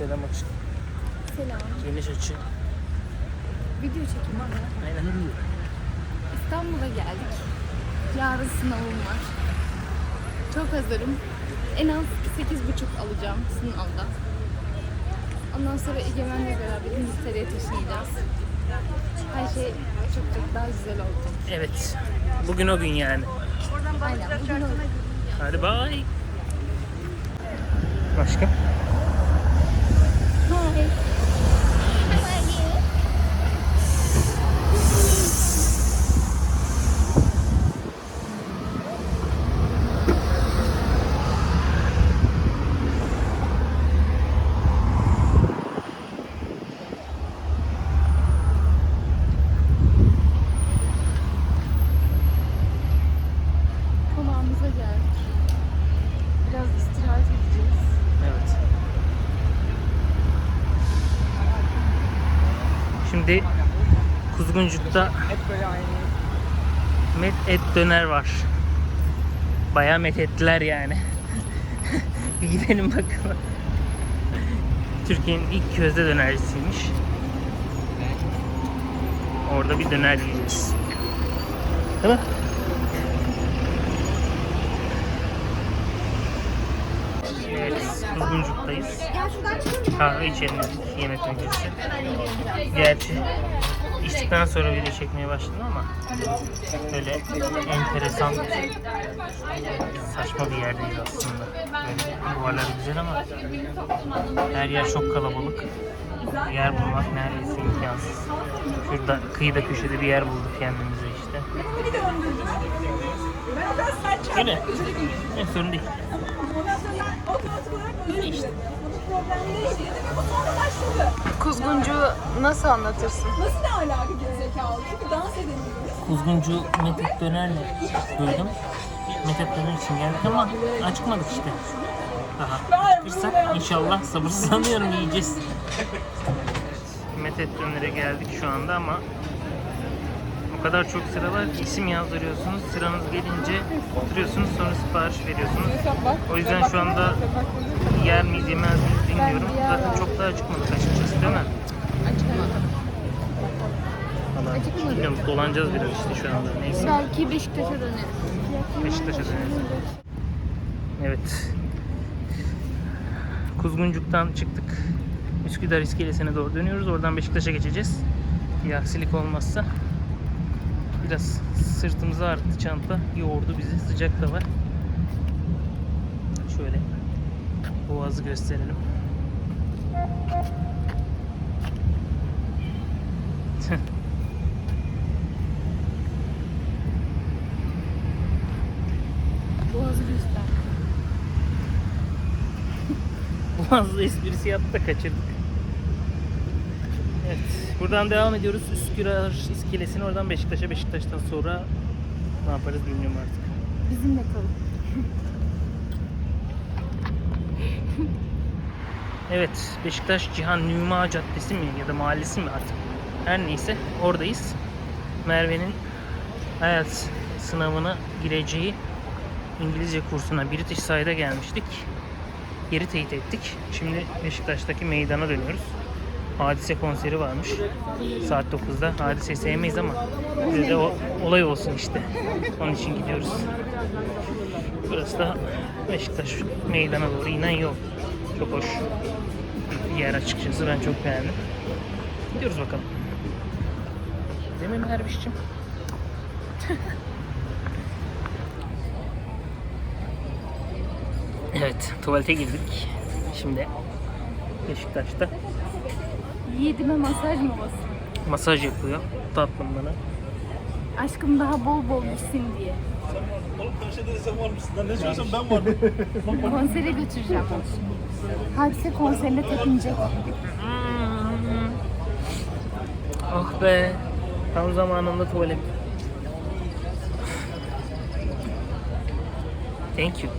Selam açık. Selam. Geniş açı. Video çekimi var. Aynen öyle. İstanbul'a geldik. Yarın sınavım var. Çok hazırım. En az 8,5 alacağım sınavda. Ondan sonra Egemen'le beraber İngiltere'ye taşınacağız. Her şey çok çok daha güzel oldu. Evet. Bugün o gün yani. Aynen bugün oldu. Hadi bay. Başka? Bye. Şimdi Kuzguncuk'ta met et döner var. Bayağı met ettiler yani. bir gidelim bakalım. Türkiye'nin ilk közde dönercisiymiş. Orada bir döner yiyeceğiz. Değil mi? Evet, Kuzguncuk'tayız. Kahve içelim yemek öncesi. Gerçi içtikten sonra video çekmeye başladım ama böyle enteresan saçma bir yerdeyiz aslında. Böyle duvarları güzel ama her yer çok kalabalık. Yer bulmak neredeyse imkansız. Şurada kıyıda köşede bir yer bulduk kendimize işte. Öyle. Ne sorun değil. İşte. Kuzguncu nasıl anlatırsın? Nasıl ne alaka gerizekalı? Çünkü dans edemiyoruz. Kuzguncu Metet Döner'le duydum. Metet Döner için geldik ama acıkmadık işte. Daha acıkırsak inşallah sabırsızlanıyorum yiyeceğiz. Metet Döner'e geldik şu anda ama o kadar çok sıra var ki isim yazdırıyorsunuz. Sıranız gelince oturuyorsunuz sonra sipariş veriyorsunuz. O yüzden şu anda yer miyiz yemez miyiz bilmiyorum. Zaten çok da acıkmadık açıkçası değil mi? Acıkmadık. bilmiyorum dolanacağız biraz işte şu anda. Neyse. Belki Beşiktaş'a döneriz. Beşiktaş'a döneriz. Evet. Kuzguncuk'tan çıktık. Üsküdar iskelesine doğru dönüyoruz. Oradan Beşiktaş'a geçeceğiz. Bir aksilik olmazsa. Biraz sırtımızı ağrıttı çanta. Yoğurdu bizi. Sıcak da var. Şöyle boğazı gösterelim. Boğazı göster. Boğazlı esprisi yaptı da kaçırdık. Buradan devam ediyoruz. Üsküdar iskelesine oradan Beşiktaş'a. Beşiktaş'tan sonra ne yaparız bilmiyorum artık. Bizimle kalın. Evet. Beşiktaş Cihan Nüma Caddesi mi ya da mahallesi mi artık? Her neyse oradayız. Merve'nin hayat sınavına gireceği İngilizce kursuna British Side'a gelmiştik. Yeri teyit ettik. Şimdi Beşiktaş'taki meydana dönüyoruz. Hadise konseri varmış. Saat 9'da. Hadiseyi sevmeyiz ama bize de o, olay olsun işte. Onun için gidiyoruz. Burası da Beşiktaş meydana doğru inen yol. Çok hoş bir yer açıkçası. Ben çok beğendim. Gidiyoruz bakalım. Değil mi Merviş'cim? Evet, tuvalete girdik. Şimdi Beşiktaş'ta Yiğidime masaj molası. masaj yapıyor tatlım bana. Aşkım daha bol bol gitsin diye. Oğlum Karşıda sen var mısın? Lan ne söylüyorsun ben varım. Konsere götüreceğim. Hadise konserine tepinecek. Oh be. Tam zamanında tuvalet. Thank you.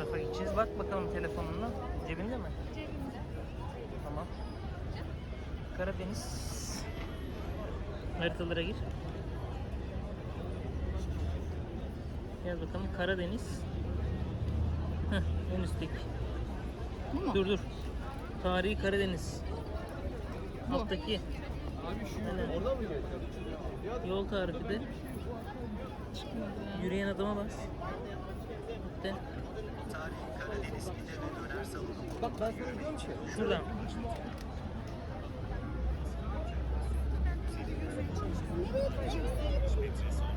Gideceğiz? Bak bakalım telefonunla. Cebinde mi? Cebimde. Tamam. Karadeniz. Haritalara gir. Yaz bakalım Karadeniz. Heh, en üstteki. Bu mu? Dur dur. Tarihi Karadeniz. Bu. Alttaki. Aynen. Orada mı Yol tarifi de. Yürüyen adama bas. De. Bak ben sana diyorum ki. Şuradan. Bak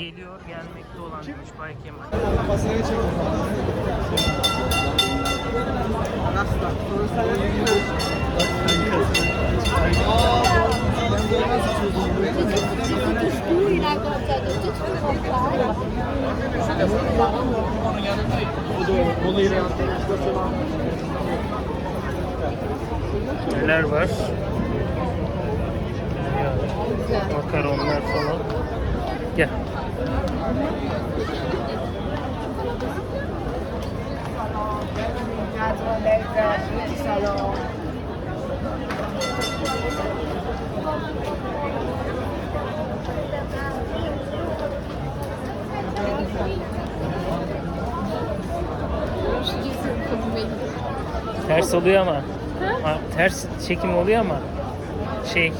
Geliyor, gelmekte olan demiş Bay Kemal. Neler var? Makaronlar falan. Gel. Ters oluyor ama. Ha, ters çekim oluyor ama şey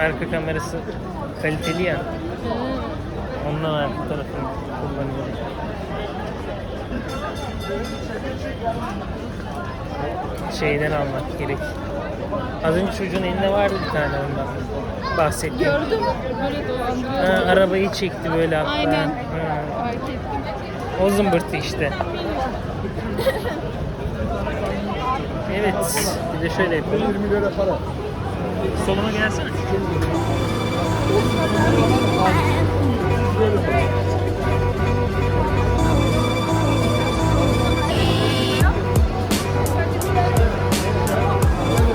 arka kamerası kaliteli ya. Ondan arka tarafını kullanıyorum. Şeyden almak gerek. Az önce çocuğun elinde vardı bir tane ondan. Bahsettim. Gördüm. Böyle dolandırıyor. Ha, arabayı çekti böyle hatta. Aynen. Ha, Fark ettim. o zımbırtı işte. Evet. Bir de şöyle yapalım. 20 lira para. Soluma gelsene.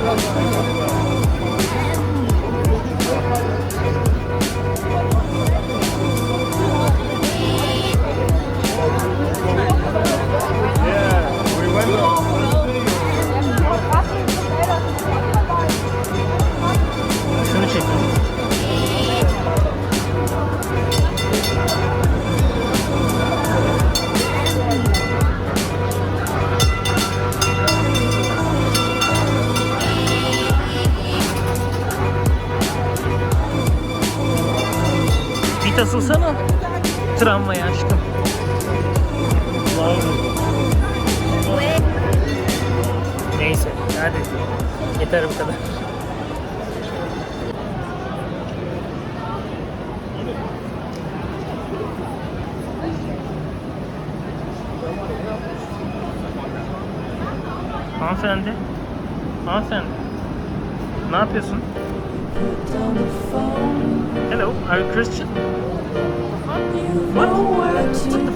Yeah, we Tramvaya aşkım. Neyse hadi. Yeter bu kadar. Hanımefendi. Hanımefendi. Ne yapıyorsun? Hello, are you Christian? What?